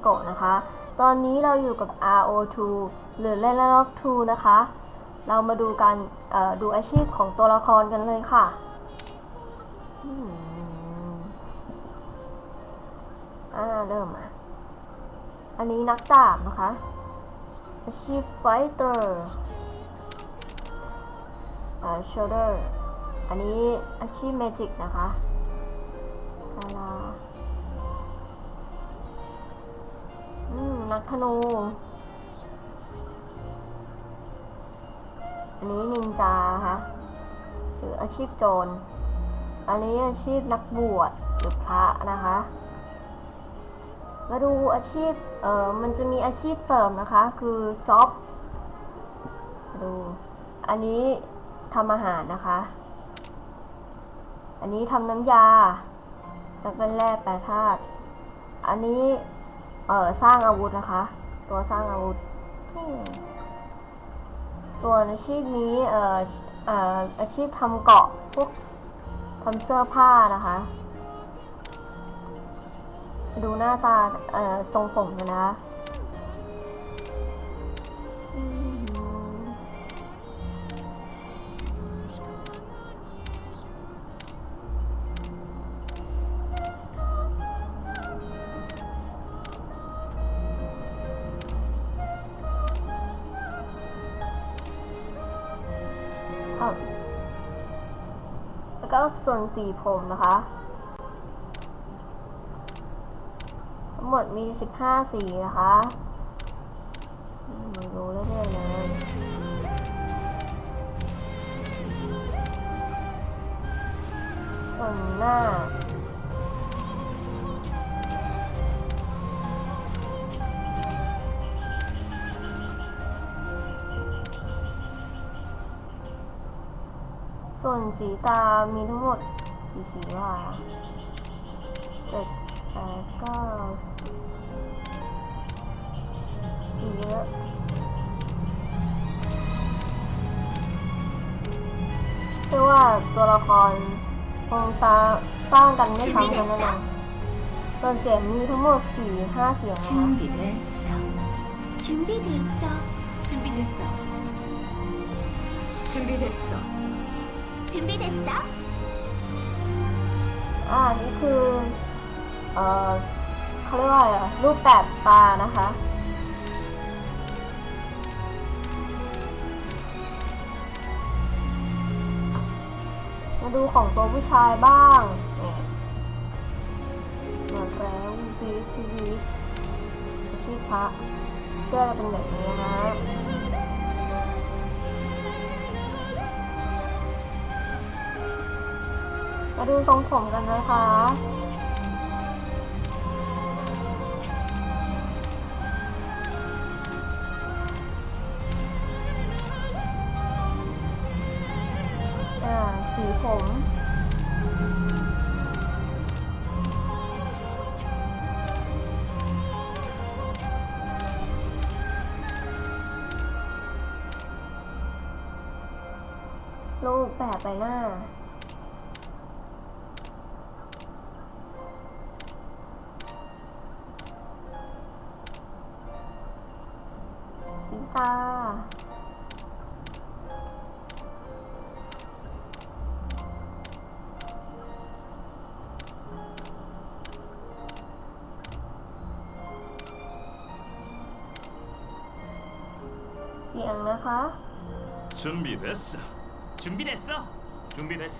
โกะนะคะ ตอนนี้เราอยู่กับ RO2 หรือ l e l o c 2นะคะ เรามาดูการดูอาชีพของตัวละครกันเลยค่ะ อ่า เริ่มอะ อันนี้นักดาบนะคะ อาชีพ fighter อ่า shoulder อันนี้อาชีพ magic นะคะดารา นักธนูอันนี้นินจานะคะหรืออาชีพโจร อันนี้อาชีพนักบวชหรือพระนะคะ มาดูอาชีพ เอ่อมันจะมีอาชีพเสริมนะคะ คือ job ดู อันนี้ทำอาหารนะคะ อันนี้ทำน้ำยาแล้วก็แร่แปรธาตุ อันนี้ เอ่อสร้างอาวุธนะคะ ตัวสร้างอาวุธ ส่วนอาชีพนี้เอ่อเอ่ออาชีพทำเกาะพวกทำเสื้อผ้านะคะ ดูหน้าตาเอ่อทรงผมนะคะ สีผมนะคะ ทั้งหมดมี 15 สีนะคะมมาดูเรื่อยๆเลยส่วนหน้าส่วนสีตามีทั้งหมด กี่สีวะเจ็ดแปดเก้าสิบสีเยอะ เชื่อว่าตัวละครคงสร้างสร้างกันไม่ซ้ำกันแน่นอนส่วนเสียงมีทั้งหมดสี่ห้าเสียงนะคะ 준비됐어. 준비됐어. 준비됐어. 준비됐어. 준비됐어. อ่านี่คือเอ่อเขาเรียกว่าอะไรอะรูปแบบตานะคะมาดูของตัวผู้ชายบ้างมดแล้ววีควีคอาชีพระเสื้อเป็นแบบนี้นะ มาดูทรงผมกันนะคะอ่าสีผมรูปแบบใบหน้า นะคะ 준비됐어. 준비됐어. 준비됐어.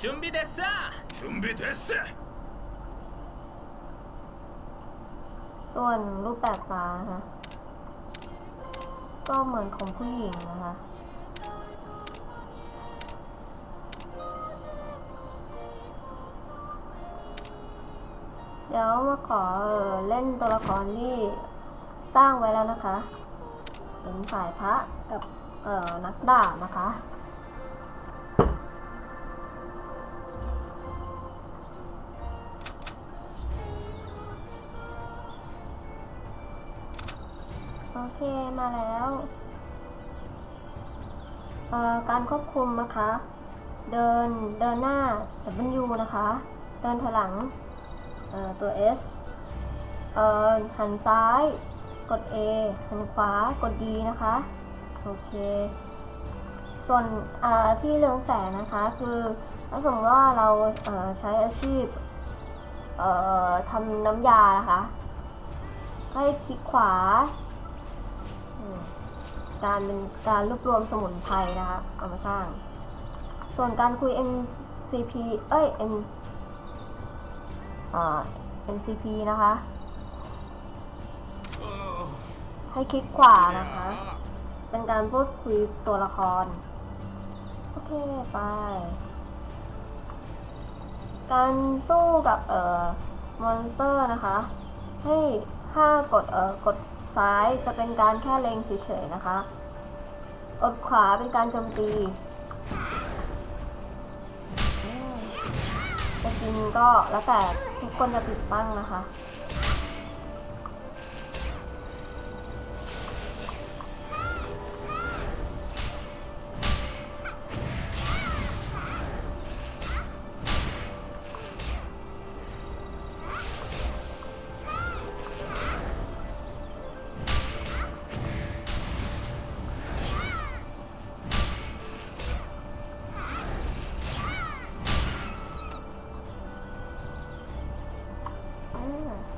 준비됐어. 준비됐어. ส่วนรูปแบบตานะคะก็เหมือนของผู้หญิงนะคะ เดี๋ยวมาขอเอ่อเล่นตัวละครที่สร้างไว้แล้วนะคะ เป็นฝ่ายพระกับเอ่อนักดาบนะคะ โอเคมาแล้วเอ่อการควบคุมนะคะ เดินเดินหน้า W นะคะ เดินถอยหลังเอ่อตัว S เอ่อหันซ้าย กด A หันขวากด D นะคะ โอเค ส่วนที่เรืองแสงนะคะคือถ้าสมมติว่าเราเใช้อาชีพทำน้ำยานะคะให้คลิกขวา การเป็นการรวบรวมสมุนไพรนะคะเอามาสร้าง ส่วนการคุย MCP เอ้ย M อ่า NCP นะคะ ให้คลิกขวานะคะ เป็นการพูดคุยตัวละคร โอเค ไป การสู้กับเอ่อมอนสเตอร์นะคะ ให้ถ้ากดเอ่อกดซ้ายจะเป็นการแค่เล็งเฉยๆนะคะกดขวาเป็นการโจมตีอืมจะจริงก็แล้วแต่ทุกคนจะติดตั้งนะคะ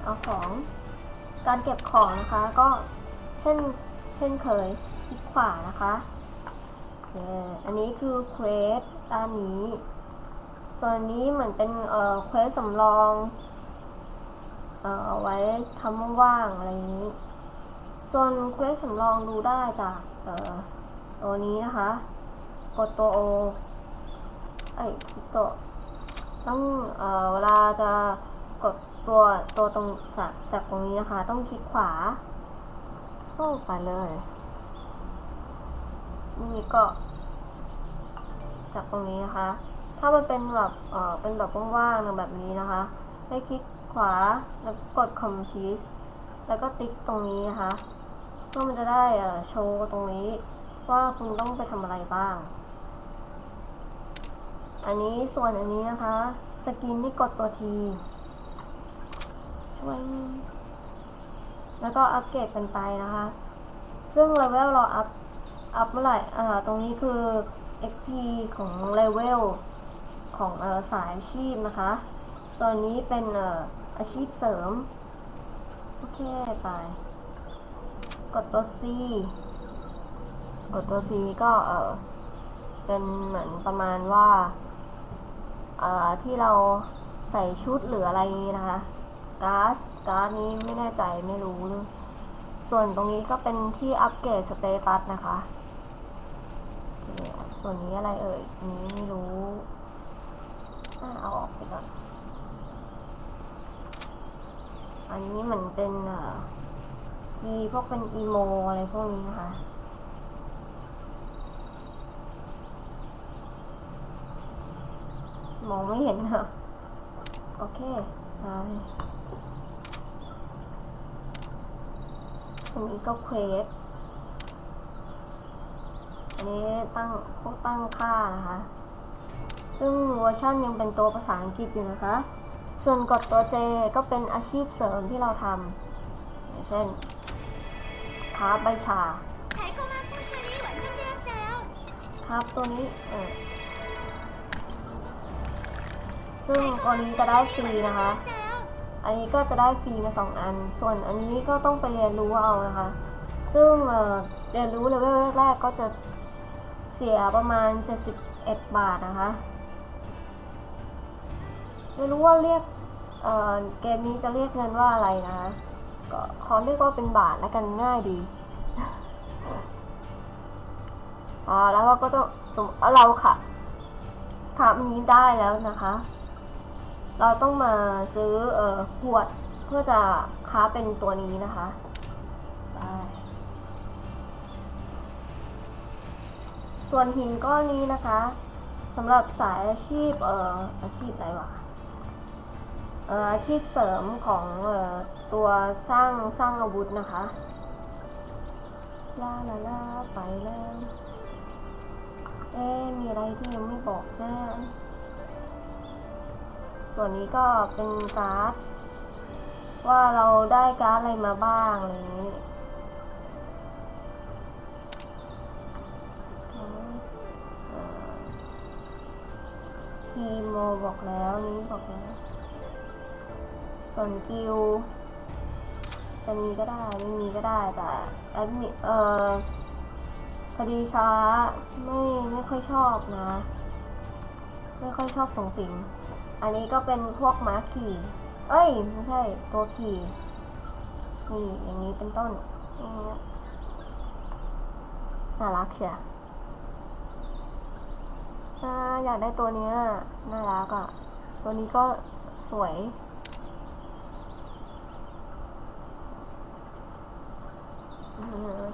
เอาของ การเก็บของนะคะ ก็เช่นเช่นเคยคลิกขวานะคะอันนี้คือเควสด้านนี้ ส่วนนี้เหมือนเป็นเอ่อเควสสำรองเอ่อเอาไว้ทำว่างอะไรนี้ ส่วนเควสสำรองดูได้จากเอ่อตัวนี้นะคะ กดตัว O ไอ้ยคลิกตัวต้องเอ่อเวลาจะ ตัวตัวตรงจากจากตรงนี้นะคะ ต้องคลิกขวาเข้าไปเลย นี่ก็ จากตรงนี้นะคะ ถ้ามันเป็นแบบเอ่อเป็นแบบว่างๆแบบนี้นะคะ ให้คลิกขวาแล้วกด complete แล้วก็ติ๊กตรงนี้นะคะเพื่อมันจะได้เอ่อโชว์ตรงนี้ว่าคุณต้องไปทำอะไรบ้าง อันนี้ส่วนอันนี้นะคะ สกินที่กดตัวที ช่วยแล้วก็อัปเกรดกันไปนะคะ ซึ่งเลเวลเราอัพ อัพเมื่อไหร่ อ่า ตรงนี้คือ XP ของเลเวลของเออสายอาชีพนะคะ ส่วนนี้เป็นเอ่ออาชีพเสริม โอเคไป กดตัว C กดตัว C ก็เออเป็นเหมือนประมาณว่า เอ่อที่เราใส่ชุดหรืออะไรนี้นะคะ ก๊าซก๊าซนี้ไม่แน่ใจไม่รู้เลยส่วนตรงนี้ก็เป็นที่อัปเกรดสเตตัสนะคะ ส่วนนี้อะไรเอ่ยนี้ไม่รู้เอาออกไปก่อน อันนี้เหมือนเป็นเอ่อจีพวกเป็นอีโมอะไรพวกนี้นะคะมองไม่เห็นอะโอเคไป รงนี้ก็เควสอันนี้ตั้งพวกตั้งค่านะคะ ซึ่งเวอร์ชันยังเป็นตัวภาษาอังกฤษอยู่นะคะ ส่วนกดตัว J ก็เป็นอาชีพเสริมที่เราทำอย่างเช่นคาบใบชาคาบตัวนี้เออซึ่งตัวนี้จะได้ฟรีนะคะ อันนี้ก็จะได้ฟรีมาสองอัน ส่วนอันนี้ก็ต้องไปเรียนรู้เอานะคะ ซึ่งเรียนรู้เลเวลแรกๆก็จะเสียประมาณ 71 บาทนะคะ ไม่รู้ว่าเรียกเเกมนี้จะเรียกเงินว่าอะไรนะคะ ก็ขอเรียกว่าเป็นบาทแล้วกันง่ายดีอ่าแล้วเราก็ต้องสมเราค่ะทำนี้ได้แล้วนะคะ เราต้องมาซื้อเอ่อขวดเพื่อจะค้าเป็นตัวนี้นะคะไปส่วนหินก้อนนี้นะคะสำหรับสายอาชีพเอ่ออาชีพอะไรวะเอ่ออาชีพเสริมของเอ่อตัวสร้างสร้างอาวุธนะคะลาลาลาไปแล้วเอ๊มีอะไรที่ยังไม่บอกนะ ส่วนนี้ก็เป็นการ์ด ว่าเราได้การ์ดอะไรมาบ้างอะไรอย่างนี้คีโมบอกแล้วนี้บอกแล้วส่วนกิลจะมีก็ได้ไม่มีก็ได้แต่แอดมิเอ่อคดีช้าไม่ไม่ค่อยชอบนะ ไม่ค่อยชอบส่งสิง อันนี้ก็เป็นพวกม้าขี่ เอ้ย ไม่ใช่ตัวขี่ นี่อย่างนี้เป็นต้นน่ารักเชียวอ่าอยากได้ตัวเนี้ยน่ารักอะ ตัวนี้ก็สวย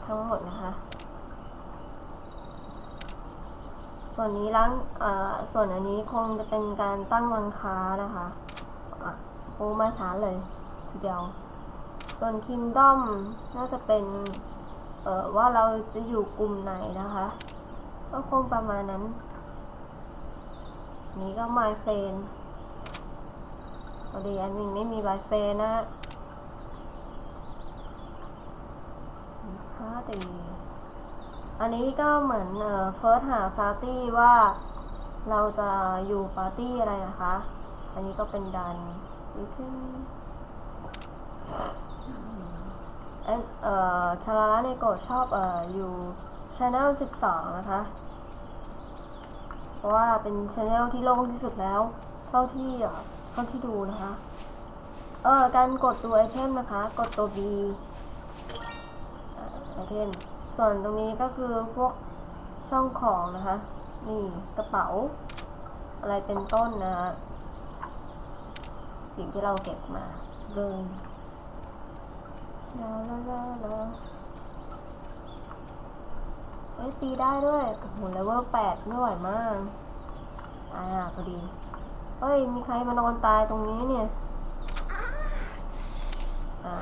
ทั้งหมดนะคะ ส่วนนี้ร้านอ่าส่วนอันนี้คงจะเป็นการตั้งวันค้านะคะอะโอ้มาช้าเลยทีเดียว ส่วนคิงดอมน่าจะเป็นเอ่อว่าเราจะอยู่กลุ่มไหนนะคะ ก็คงประมาณนั้น นี้ก็ My f r i e n d พอดีอันนึ่งไม่มี My f r i e n d นะห้าตี อันนี้ก็เหมือนเอ่อเฟิร์สหาปาร์ตี้ว่าเราจะอยู่ปาร์ตี้อะไรนะคะ อันนี้ก็เป็นดันอีกขึ้นเอนเอ่อชาลาลาเนโกชอบเอ่ออยู่ช anel 12 นะคะ เพราะว่าเป็นช anel ที่โล่งที่สุดแล้ว เท่าที่เอ่อเท่าที่ดูนะคะ เออการกดตัวไอเทมนะคะ กดตัว B ไอเทม ส่วนตรงนี้ก็คือพวกช่องของนะคะ นี่กระเป๋า อะไรเป็นต้นนะฮะสิ่งที่เราเก็บมาเลยลาลาลาลาเอ้ยตีได้ด้วยโอ้โหเลเวลแปดไม่ไหวมากอะพอดี เอ้ย มีใครมานอนตายตรงนี้เนี่ย อ่า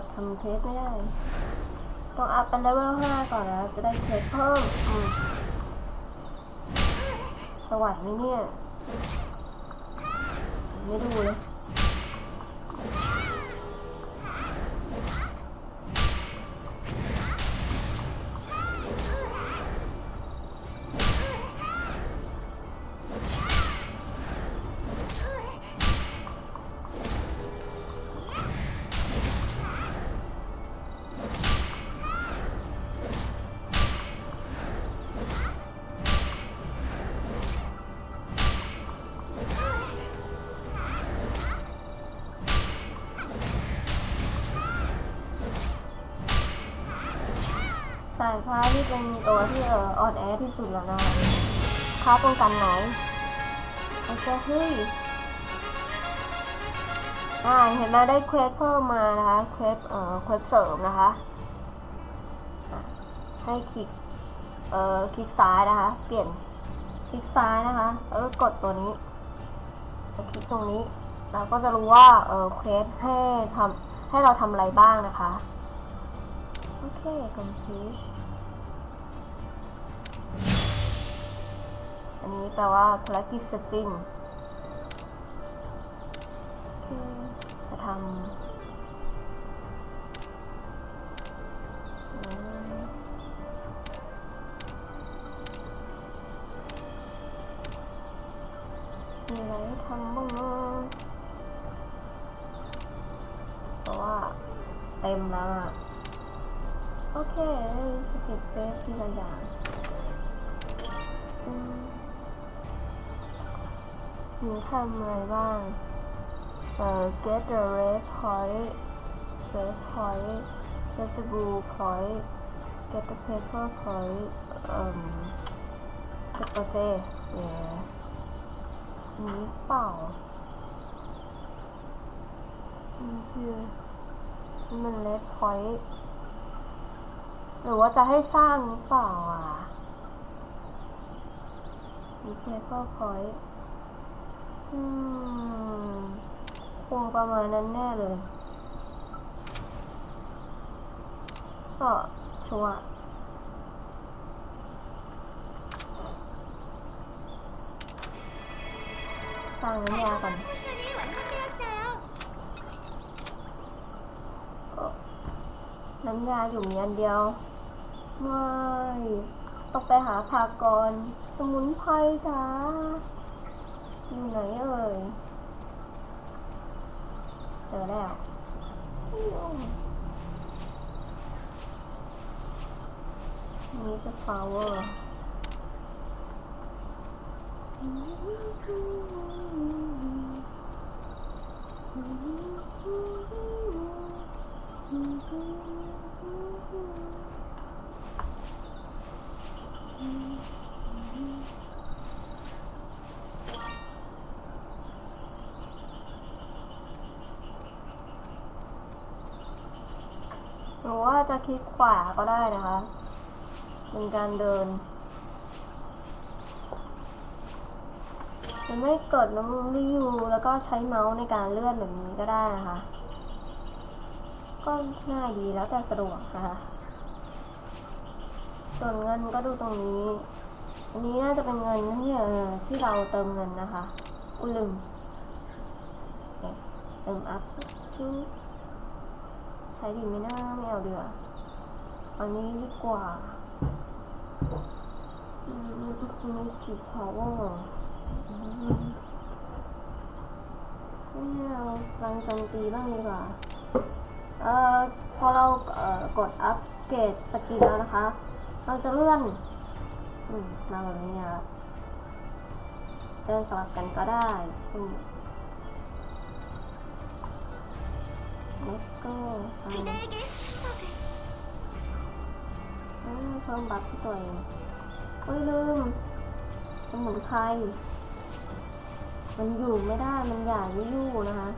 ดทำเทสไม่ได้ ต้องอัพเป็นเลเวลห้าก่อนแล้วจะได้เทสเพิ่มอืมสวัสดีเนี่ย ไม่ดูเลย สายฟ้าที่เป็นตัวที่เอออ่อนแอที่สุดแล้วนะค้าป้องกันไหนโอเคเฮ้ยอ่าเห็นไหมได้เควสเพิ่มมานะคะเควสเอ่อเควสเสริมนะคะให้คลิกเอ่อคลิกซ้ายนะคะ เปลี่ยนคลิกซ้ายนะคะแล้วก็กดตัวนี้คลิกตรงนี้เราก็จะรู้ว่าเออเควสให้ทำให้เราทำอะไรบ้างนะคะ โอเค complete อันนี้แปลว่าภารกิจสปริงโอเคจะทำ มีทำอะไรบ้าง เอ่อ get the red point red point get the blue point get the paper point เอ่ม get the J yeah นี้เปล่านี่คือมัน red point หรือว่าจะให้สร้างหรือเปล่าอะมีเพเปอร์พอยต์อืม คงประมาณนั้นแน่เลย ก็ชัวสร้างน้ำยาก่อนน้ำยาอยู่มีอันเดียว ไม่ ต้องไปหาผักก่อน สมุนไพรจ้า อยู่ไหนเอ่ย เจะคลิกขวาก็ได้นะคะ เป็นการเดิน มันไม่เกิดน้ำรีวิวแล้วก็ใช้เมาส์ในการเลื่อนแบบนี้ก็ได้นะคะ ก็ง่ายดีแล้วแต่สะดวกนะคะ ส่วนเงินก็ดูตรงนี้ อันนี้น่าจะเป็นเงินที่เออที่เราเติมเงินนะคะ อุ้ลืมเติมอัพ ใช้ดีไหมนะไม่เอาเดีกว่าอันนี้ดีกว่าอืมมีจีพาวเวอร์ไม่เอาพลังโจมตีบ้างดีกว่า เอ่อ พอเราเอ่อกดอัปเกรดสกิลแล้วนะคะ เราจะเลื่อนอืมมาแบบนี้ครับเดินสลับกันก็ได้ พิ่มบัฟที่ตัวเองเฮ้ยลืม สมุนไพร มันอยู่ไม่ได้ มันใหญ่ไม่อยู่นะคะ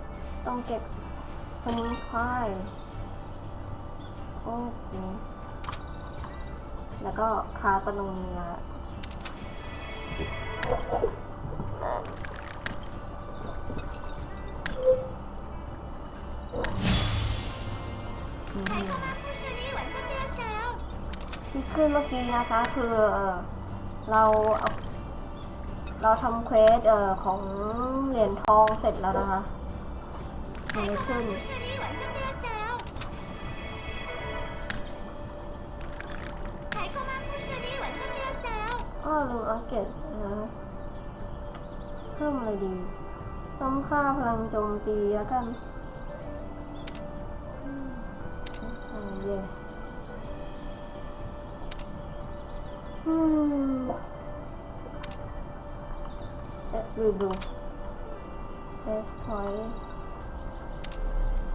ต้องเก็บสมุนไพร โอเค แล้วก็คาตรงนี้นะึ้นเมื่อกี้นะคะ คือเราเราทำเควสเอ่อของเหรียญทองเสร็จแล้วนะคะมันขึ้นก็ลืมอัปเกรดนะเพิ่มอะไรดี ต้องค่าพลังโจมตีแล้วกันเย่ อืมเอ๊ะรีดูเทสพอย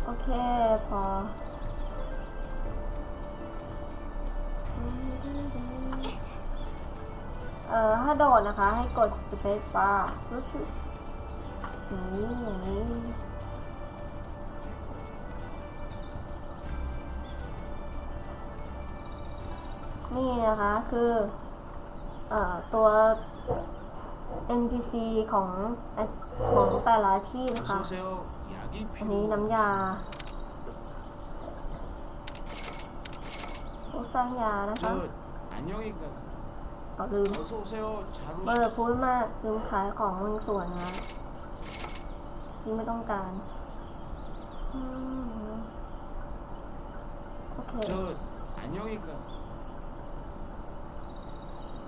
โอเคพอเอ่อถ้าโดดนะคะ ให้กด space bar รู้สึกอย่างนี้อย่างนี้นี่นะคะคือ ตัว NPC ของของแต่ละชีพนะคะ อันนี้น้ำยาผู้สางยานะคะเอาลืมเมื่อพูดมาลืมขายของบางส่วนนะที่ไม่ต้องการโอเค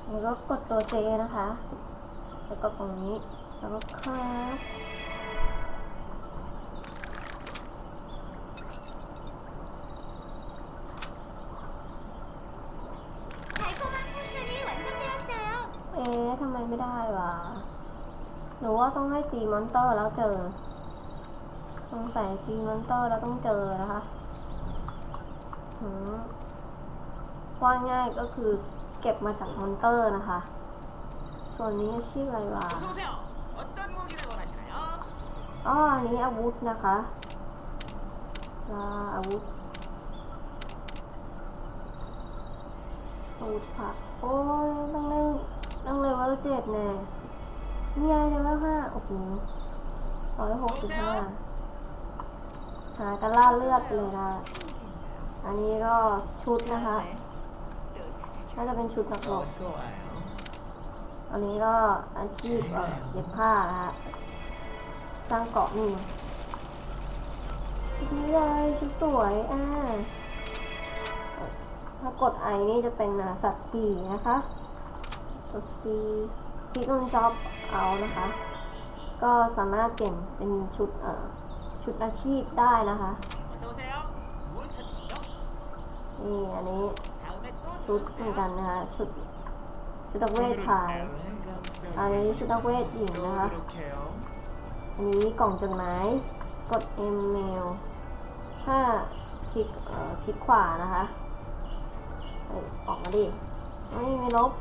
แล้วก็กดตัวเจนะคะ แล้วก็ตรงนี้ แล้วก็คลากเอ๊ะทำไมไม่ได้วะหรือว่าต้องให้ตีมอนเตอร์แล้วเจอต้องใส่ตีมอนเตอร์แล้วต้องเจอนะคะหืมว่าง่ายก็คือ เก็บมาจากมอนเตอร์นะคะ ส่วนนี้ชื่ออะไรวะอ๋อันนี้อาวุธนะคะอาวุธอาวุธผักโอ้ยต้องเล่นต้องเลยว่าเจ็ดแน่นี่อะไรเลยว่ห้าโอ้โหร้อยหกสิบห้าหากระล่าเลือดเลยนะ อันนี้ก็ชุดนะคะ น่าจะเป็นชุดประกอบสวยอันนี้ก็อาชีพเย็บผ้าสร้างเกาะนี่ชุดนี้เลยชุดสวยอ่าถ้ากดไอนี่จะเป็นสัตว์ขี่นะคะ กดซีคลิกลงจ็อบเอานะคะ ก็สามารถเปลี่ยนเป็นชุดเอ่อชุดอาชีพได้นะคะนี่อันนี้ ชุดเหมือนกันนะคะชุดชุดนักเวทชายอันนี้ชุดนักเวทหญิงนะคะอันนี้กล่องจดหมายกด email ถ้าคลิกเอ่อคลิกขวานะคะออกมาดิไม่ไม่ลบ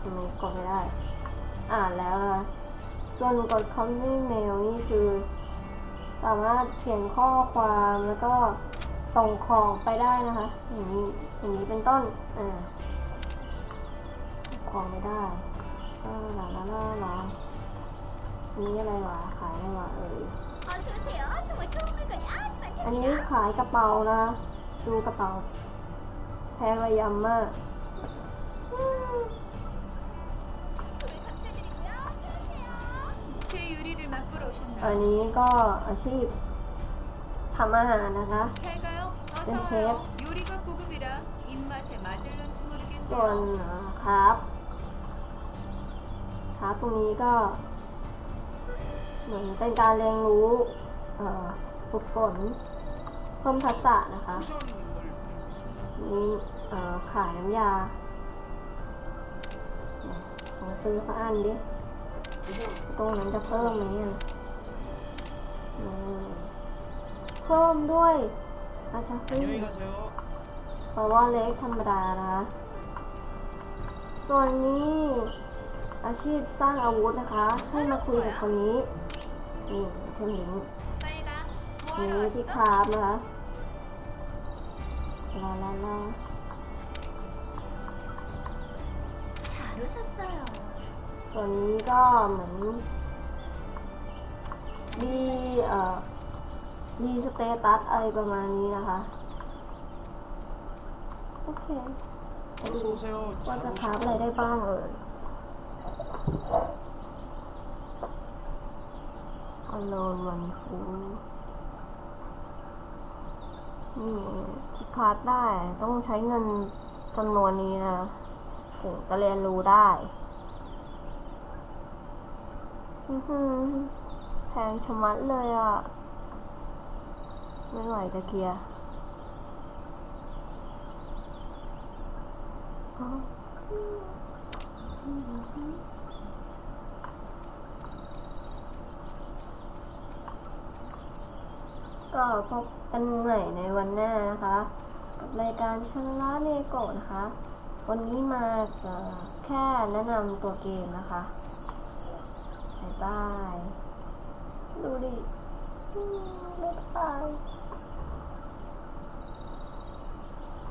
ทำไมกดไม่ได้ อ่านแล้วนะะส่วนกดคอมมนต์เมลนี่คือ สามารถเขียนข้อความแล้วก็ ส่งของไปได้นะคะ อย่างนี้อย่างนี้เป็นต้นอ่าของไม่ได้ลาลาลาลาลานี่อะไรวะขายอะไรวะเอออันนี้ขายกระเป๋านะดูกระเป๋าแพงระยำมากอันนี้ก็อาชีพทำอาหารนะคะ 잘 가요. 어서 네, 와요. 요리가 고급이라 입맛에 맞을런지 ส่วน 모르겠네요. เอ่อครับครับตรงนี้ก็ เหมือนเป็นการเรียนรู้เอ่อฝึกฝนเพิ่มทักษะนะคะ 쿠션을 배우고 있습니다. นี่เอ่อขายน้ำยาเนี่ยขอซื้อสักอันดิ ตรงนั้นจะเพิ่มไหมอ่ะอืมเพิ่มด้วย อาชาคุเพราะว่าเล็กธรรมดานะส่วนนี้อาชีพสร้างอาวุธนะคะ ให้มาคุยกับคนนี้นี่เท่านี้นี่ที่คาบนะคะลาลาลาส่วนนี้ก็เหมือนมีเอ่อ รีสเตตัสอะไรประมาณนี้นะคะ โอเคว่าจะคาอะไรได้บ้างเอ่ยอโลนวันฟูนี่ที่พาฟได้ต้องใช้เงินจำนวนนี้นะ ถึงจะเรียนรู้ได้แพงชะมัดเลยอะ ไม่ไหวจะเคลียร์ก็พบกันใหม่ในวันหน้านะคะกับรายการชันละเนโกะนะคะ วันนี้มาแค่แนะนำตัวเกมนะคะบายบาย ดูดิบ๊ายบาย